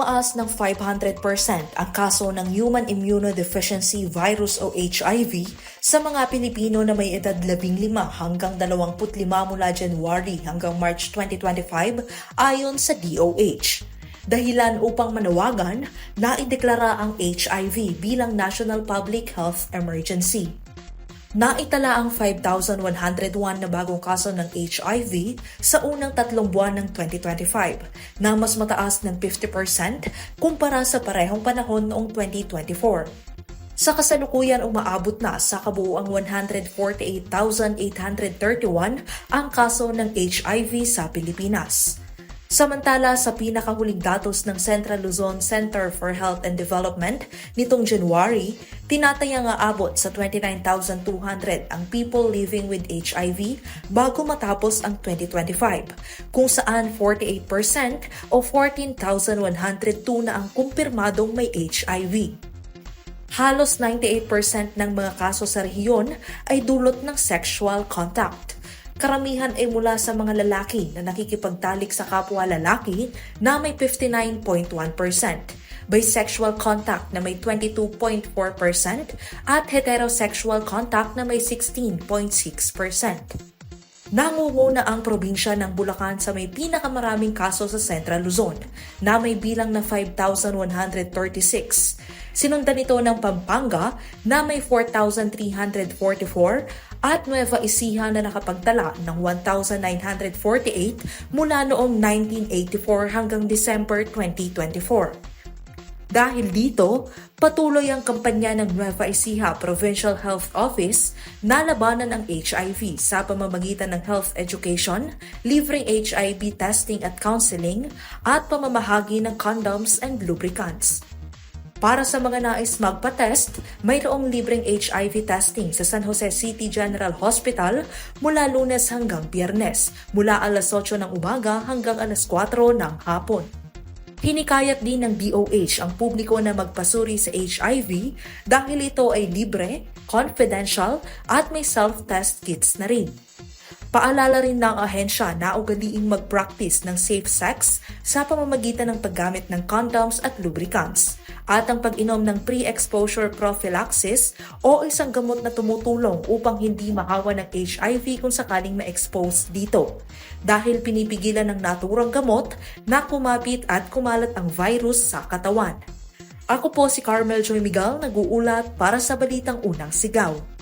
tumaas ng 500% ang kaso ng Human Immunodeficiency Virus o HIV sa mga Pilipino na may edad 15 hanggang 25 mula January hanggang March 2025 ayon sa DOH. Dahilan upang manawagan na ideklara ang HIV bilang National Public Health Emergency. Naitala ang 5,101 na bagong kaso ng HIV sa unang tatlong buwan ng 2025 na mas mataas ng 50% kumpara sa parehong panahon noong 2024. Sa kasalukuyan umaabot na sa kabuuang 148,831 ang kaso ng HIV sa Pilipinas. Samantala sa pinakahuling datos ng Central Luzon Center for Health and Development nitong January, tinataya nga abot sa 29,200 ang people living with HIV bago matapos ang 2025, kung saan 48% o 14,102 na ang kumpirmadong may HIV. Halos 98% ng mga kaso sa rehiyon ay dulot ng sexual contact. Karamihan ay mula sa mga lalaki na nakikipagtalik sa kapwa lalaki na may 59.1%, bisexual contact na may 22.4% at heterosexual contact na may 16.6%. Nangunguna ang probinsya ng Bulacan sa may pinakamaraming kaso sa Central Luzon na may bilang na 5,136. Sinundan ito ng Pampanga na may 4,344 at Nueva Ecija na nakapagtala ng 1,948 mula noong 1984 hanggang December 2024. Dahil dito, patuloy ang kampanya ng Nueva Ecija Provincial Health Office na labanan ang HIV sa pamamagitan ng health education, libreng HIV testing at counseling, at pamamahagi ng condoms and lubricants. Para sa mga nais magpa-test, mayroong libreng HIV testing sa San Jose City General Hospital mula lunes hanggang biyernes, mula alas 8 ng umaga hanggang alas 4 ng hapon. Hinikayat din ng DOH ang publiko na magpasuri sa HIV dahil ito ay libre, confidential at may self-test kits na rin. Paalala rin ng ahensya na ugaliing mag-practice ng safe sex sa pamamagitan ng paggamit ng condoms at lubricants at ang pag-inom ng pre-exposure prophylaxis o isang gamot na tumutulong upang hindi mahawa ng HIV kung sakaling ma-expose dito dahil pinipigilan ng naturang gamot na kumapit at kumalat ang virus sa katawan. Ako po si Carmel Joy Miguel, nag-uulat para sa Balitang Unang Sigaw.